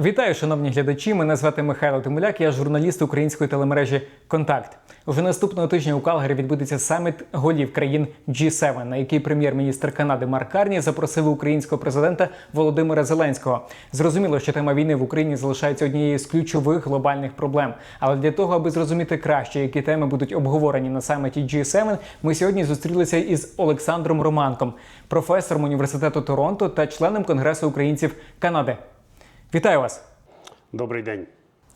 Вітаю, шановні глядачі. Мене звати Михайло Тимуляк, я журналіст української телемережі Контакт. Уже наступного тижня у Калгарі відбудеться саміт голів країн G7, на який прем'єр-міністр Канади Марк Карні запросив українського президента Володимира Зеленського. Зрозуміло, що тема війни в Україні залишається однією з ключових глобальних проблем. Але для того, аби зрозуміти краще, які теми будуть обговорені на саміті G7, ми сьогодні зустрілися із Олександром Романком, професором університету Торонто та членом Конгресу українців Канади. Вітаю вас! Добрий день.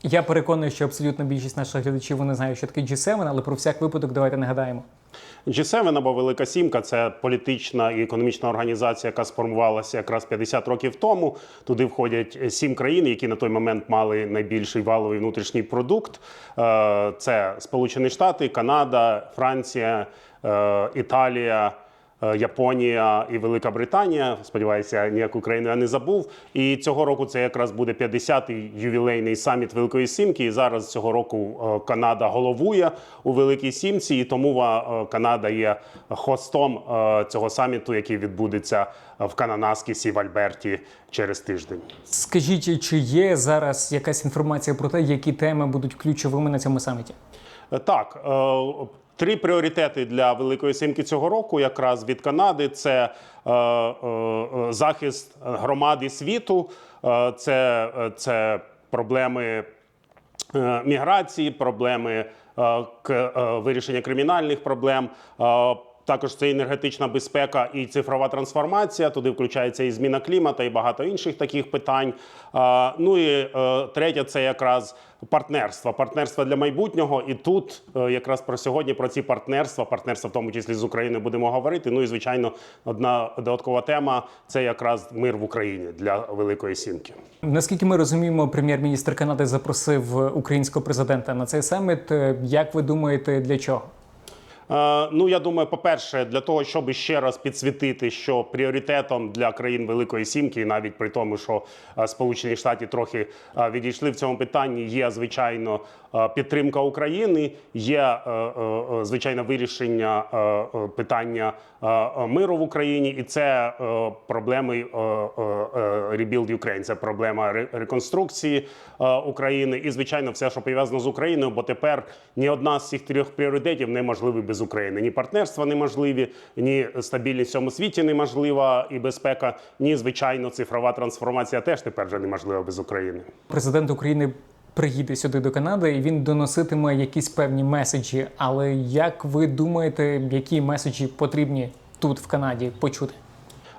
Я переконаний, що абсолютно більшість наших глядачів вони знають, що таке G7, але про всяк випадок давайте нагадаємо. G7 або Велика Сімка це політична і економічна організація, яка сформувалася якраз 50 років тому. Туди входять сім країн, які на той момент мали найбільший валовий внутрішній продукт. Е, Це Сполучені Штати, Канада, Франція, е, Італія. Е, Японія і Велика Британія. Сподіваюся, ніяку країну я не забув. І цього року це якраз буде 50-й ювілейний саміт Великої Сімки. І зараз цього року е, Канада головує у Великій Сімці, і тому е, Канада є хостом цього саміту, який відбудеться в Кананаскісі в Альберті через тиждень. Скажіть, чи є зараз якась інформація про те, які теми будуть ключовими на цьому саміті? Так, три пріоритети для Великої Сімки цього року, якраз від Канади, це е, е, е, захист громади світу, е, це, е, це проблеми е, міграції, проблеми е, к- е, вирішення кримінальних проблем. Також це енергетична безпека і цифрова трансформація. Туди включається і зміна клімата, і багато інших таких питань. Ну і е, третє це якраз партнерство. Партнерство для майбутнього. І тут е, якраз про сьогодні про ці партнерства, партнерства, в тому числі з Україною, будемо говорити. Ну і звичайно, одна додаткова тема це якраз мир в Україні для Великої Сімки. Наскільки ми розуміємо, прем'єр-міністр Канади запросив українського президента на цей саміт. Е, Як ви думаєте, для чого? Е, Ну, я думаю, по-перше, для того, щоб ще раз підсвітити, що пріоритетом для країн Великої Сімки, і навіть при тому, що е, Сполучені Штати трохи е, відійшли в цьому питанні, є звичайно підтримка України, є звичайно вирішення питання миру в Україні, і це проблеми Rebuild Ukraine, це проблема реконструкції України, і звичайно, все, що пов'язано з Україною, бо тепер ні одна з цих трьох пріоритетів неможлива без України. Ні партнерства неможливі, ні стабільність в цьому світі неможлива, і безпека, ні звичайно цифрова трансформація теж тепер вже неможлива без України. Президент України приїде сюди до Канади і він доноситиме якісь певні меседжі. Але як ви думаєте, які меседжі потрібні тут в Канаді почути?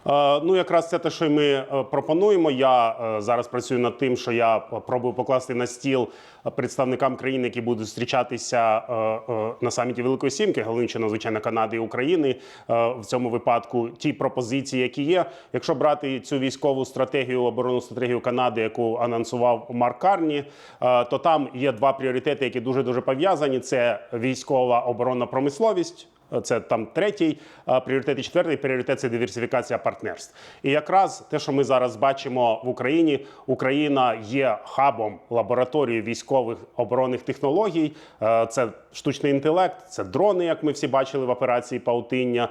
Е, Ну, якраз це те, що ми е, пропонуємо. Я е, зараз працюю над тим, що я пробую покласти на стіл представникам країн, які будуть зустрічатися на саміті Великої Сімки, Галинщина, звичайно, Канади і України. В цьому випадку ті пропозиції, які є. Якщо брати цю військову стратегію, оборонну стратегію Канади, яку анонсував Марк Карні, то там є два пріоритети, які дуже дуже пов'язані: це військова оборонна промисловість. Це там третій пріоритет і четвертий пріоритет це диверсифікація партнерств. І якраз те, що ми зараз бачимо в Україні, Україна є хабом лабораторії військових оборонних технологій. Це штучний інтелект, це дрони, як ми всі бачили в операції Паутиння,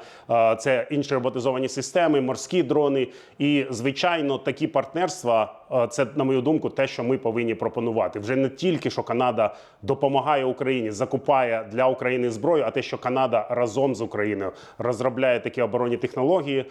це інші роботизовані системи, морські дрони. І звичайно, такі партнерства це, на мою думку, те, що ми повинні пропонувати. Вже не тільки що Канада допомагає Україні, закупає для України зброю, а те, що Канада разом з Україною розробляє такі оборонні технології, е,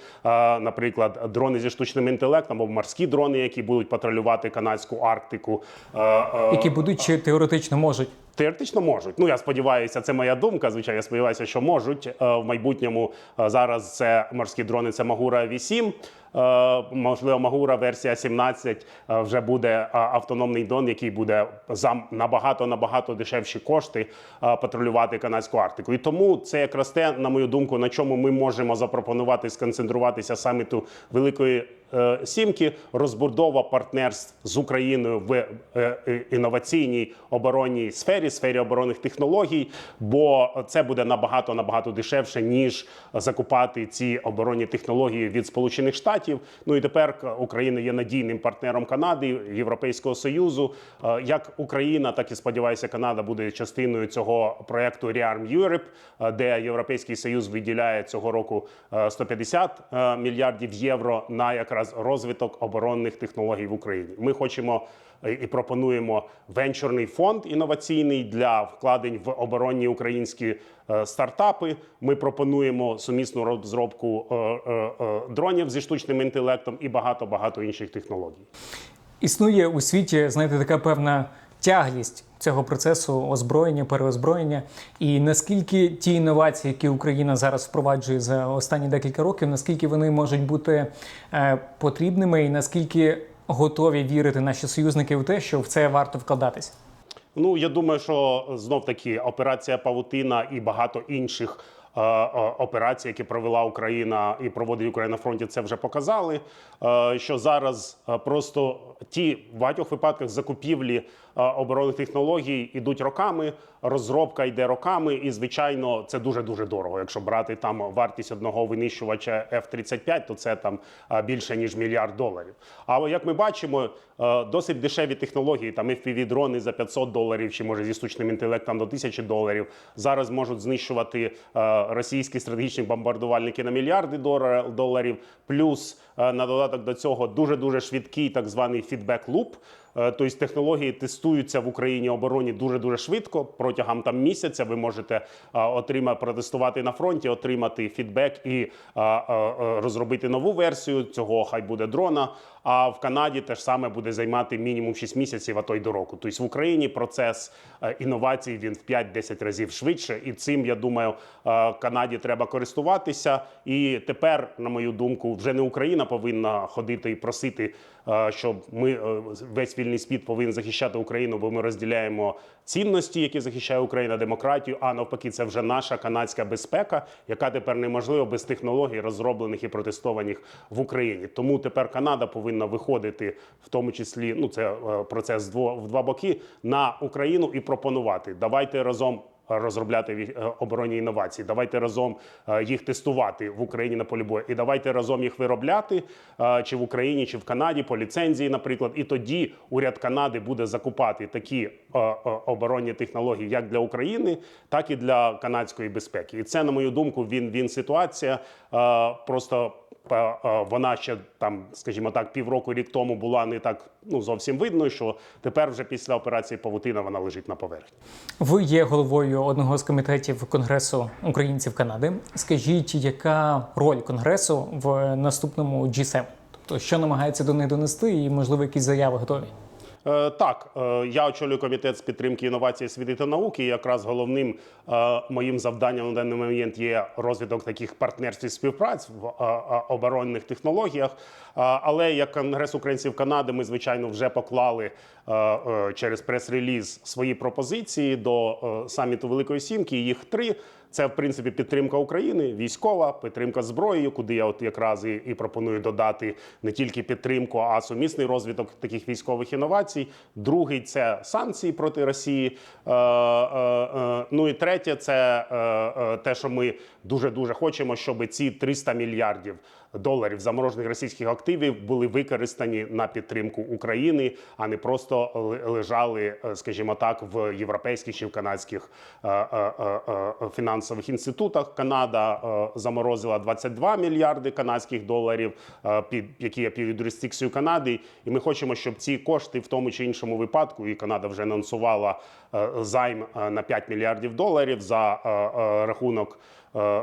наприклад, дрони зі штучним інтелектом або морські дрони, які будуть патрулювати канадську Арктику. Е, е, Які будуть чи теоретично можуть? Теоретично можуть. Ну я сподіваюся, це моя думка. Звичайно, я сподіваюся, що можуть Е, в майбутньому. е, Зараз це морські дрони. Це Магура 8 Е, Можливо, Магура версія 17 е, вже буде автономний дрон, який буде за набагато набагато дешевші кошти патрулювати канадську Арктику. І тому це якраз те, на мою думку, на чому ми можемо запропонувати сконцентруватися саміту Великої Сімки, розбудова партнерств з Україною в е, е, інноваційній оборонній сфері, сфері оборонних технологій, бо це буде набагато набагато дешевше ніж закупати ці оборонні технології від Сполучених Штатів. Ну і тепер Україна є надійним партнером Канади, Європейського союзу. Е, Як Україна, так і сподіваюся, Канада буде частиною цього проекту Rearm Europe, е, де Європейський Союз виділяє цього року е, 150 е, мільярдів євро на якраз якраз розвиток оборонних технологій в Україні. Ми хочемо е, і пропонуємо венчурний фонд інноваційний для вкладень в оборонні українські е, стартапи. Ми пропонуємо сумісну розробку е, дронів зі штучним інтелектом і багато багато інших технологій. Існує у світі, знаєте, така певна тяглість цього процесу озброєння, переозброєння. І наскільки ті інновації, які Україна зараз впроваджує за останні декілька років, наскільки вони можуть бути е, потрібними, і наскільки готові вірити наші союзники в те, що в це варто вкладатися? Ну я думаю, що знов таки операція Павутина і багато інших. Е, е, які провела Україна і проводить Україна на фронті, це вже показали. е, Що зараз просто ті в багатьох випадках закупівлі оборонних технологій ідуть роками, розробка йде роками, і звичайно, це дуже дуже дорого. Якщо брати там вартість одного винищувача F-35, то це там більше ніж мільярд доларів. Але як ми бачимо, досить дешеві технології, там fpv дрони за 500 доларів, чи може зі штучним інтелектом до 1000 доларів. Зараз можуть знищувати російські стратегічні бомбардувальники на мільярди доларів. Плюс е, на додаток до цього дуже дуже швидкий так званий фідбек луп. Тобто технології тестуються в Україні обороні дуже дуже швидко. Протягом там місяця ви можете отримати протестувати на фронті, отримати фідбек і а, розробити нову версію цього. Хай буде дрона. А в Канаді теж саме буде займати мінімум 6 місяців, а то й до року. Тобто в Україні процес е, інновацій він в 5-10 разів швидше, і цим я думаю, е, Канаді треба користуватися. І тепер, на мою думку, вже не Україна повинна ходити і просити, щоб ми е, весь вільний світ повинен захищати Україну, бо ми розділяємо цінності, які захищає Україна, демократію. А навпаки, це вже наша канадська безпека, яка тепер неможлива без технологій, розроблених і протестованих в Україні. Тому тепер Канада повинна виходити, в тому числі, ну це е, процес в два боки на Україну і пропонувати. Давайте разом. Розробляти е, оборонні інновації, давайте разом е, їх тестувати в Україні на полі бою. І давайте разом їх виробляти е, чи в Україні, чи в Канаді по ліцензії, наприклад. І тоді уряд Канади буде закупати такі оборонні технології як для України, так і для канадської безпеки. І це, на мою думку, він він ситуація. Просто вона ще там, скажімо так, півроку рік тому була не так ну зовсім видно, що тепер вже після операції Павутина вона лежить на поверхні. Ви є головою одного з комітетів Конгресу українців Канади. Скажіть, яка роль Конгресу в наступному G7? Тобто, що намагається до них донести, і можливо якісь заяви готові? Е, Так, е, я очолюю комітет з підтримки інновацій, освіти та науки. І якраз головним е, моїм завданням на даний момент є розвиток таких партнерств і співпраць в оборонних технологіях. Але як Конгрес українців Канади, ми звичайно вже поклали через прес-реліз свої пропозиції до саміту Великої Сімки. Їх три. Це в принципі підтримка України, військова, підтримка зброєю, куди я от якраз і, і пропоную додати не тільки підтримку, а сумісний розвиток таких військових інновацій. Другий це санкції проти Росії. Е, е, е, ну і третє, це е, е, те, що ми дуже дуже хочемо, щоб ці 300 мільярдів доларів заморожених російських активів були використані на підтримку України, а не просто лежали, е, скажімо так, в європейських чи в канадських е, е, фінансових інститутах. Канада заморозила 22 мільярди канадських доларів, під які є під юрисдикцією Канади. І ми хочемо, щоб ці кошти в тому чи іншому випадку, і Канада вже анонсувала займ на 5 мільярдів доларів за рахунок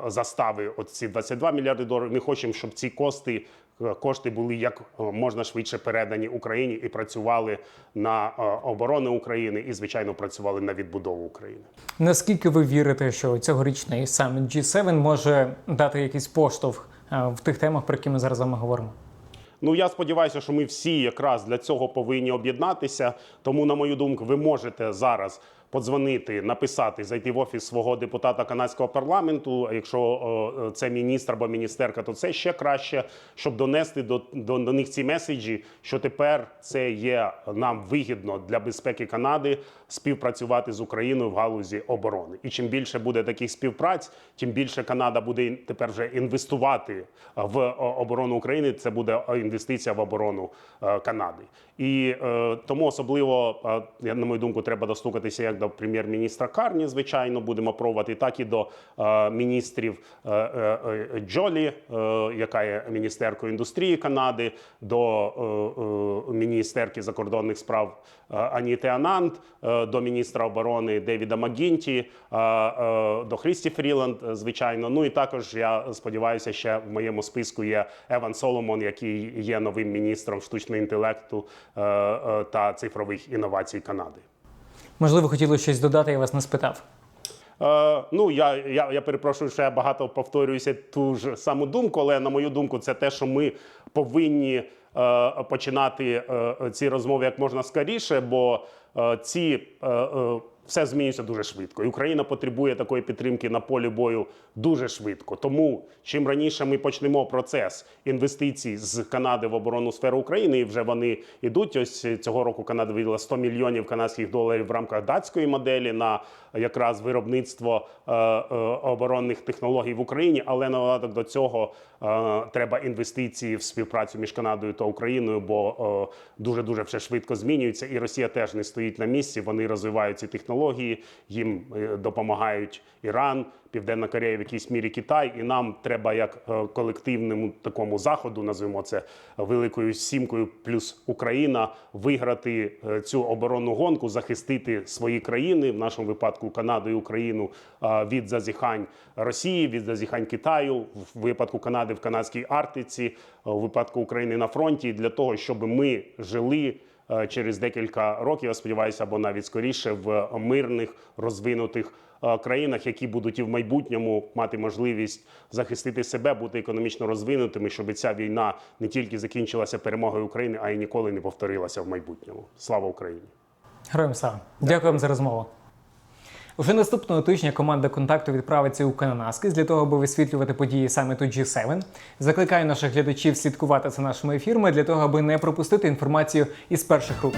застави. От ці 22 мільярди доларів. Ми хочемо, щоб ці кошти. е, Кошти були як е, можна швидше передані Україні і працювали на е, оборону України, і звичайно працювали на відбудову України. Наскільки ви вірите, що цьогорічний саміт G7 може дати якийсь поштовх е, в тих темах, про які ми зараз з вами говоримо? Ну я сподіваюся, що ми всі якраз для цього повинні об'єднатися. Тому, на мою думку, ви можете зараз подзвонити, написати, зайти в офіс свого депутата канадського парламенту. Якщо це міністр або міністерка, то це ще краще, щоб донести до, до, до них ці меседжі, що тепер це є нам вигідно для безпеки Канади співпрацювати з Україною в галузі оборони. І чим більше буде таких співпраць, тим більше Канада буде тепер вже інвестувати в оборону України. Це буде інвестиція в оборону е, Канади. І е, тому особливо, е, на мою думку, треба достукатися як до до прем'єр-міністра Карні, звичайно, будемо пробувати, так і до е, міністрів е, е, Джолі, яка є міністеркою індустрії Канади, до міністерки закордонних справ Аніти Анант, е, до міністра оборони Девіда Макгінті, е, до Хрісті Фріланд, звичайно. Ну і також я сподіваюся, ще в моєму списку є Еван Соломон, який є новим міністром штучного інтелекту та цифрових інновацій Канади. Можливо, хотіли щось додати, я вас не спитав. Е, ну, я, я, я перепрошую, що я багато повторююся ту ж саму думку, але на мою думку, це те, що ми повинні е, починати е, ці розмови як можна скоріше, бо е, ці е, е, все змінюється дуже швидко. І Україна потребує такої підтримки на полі бою дуже швидко. Тому чим раніше ми почнемо процес інвестицій з Канади в оборонну сферу України, і вже вони йдуть. Ось цього року Канада виділа 100 мільйонів канадських доларів в рамках датської моделі на якраз виробництво е, е, оборонних технологій в Україні. Але на додаток до цього е, треба інвестиції в співпрацю між Канадою та Україною, бо дуже дуже все швидко змінюється, і Росія теж не стоїть на місці. Вони розвивають ці технології, їм е, допомагають Іран, Південна Корея, в якійсь мірі Китай. І нам треба як е, колективному такому заходу, називаємо це великою сімкою, плюс Україна, виграти е, цю оборонну гонку, захистити свої країни, в нашому випадку Канаду і Україну від зазіхань Росії, від зазіхань Китаю, в випадку Канади в канадській Арктиці, у випадку України на фронті, для того, щоб ми жили через декілька років, я сподіваюся, або навіть скоріше в мирних розвинутих е, країнах, які будуть і в майбутньому мати можливість захистити себе, бути економічно розвинутими, щоб ця війна не тільки закінчилася перемогою України, а й ніколи не повторилася в майбутньому. Слава Україні! Героям слава. Дякую за розмову. Уже наступного тижня команда контакту відправиться у Кананаскис для того, аби висвітлювати події саміту G7. Закликаю наших глядачів слідкувати за нашими ефірами для того, аби не пропустити інформацію із перших рук.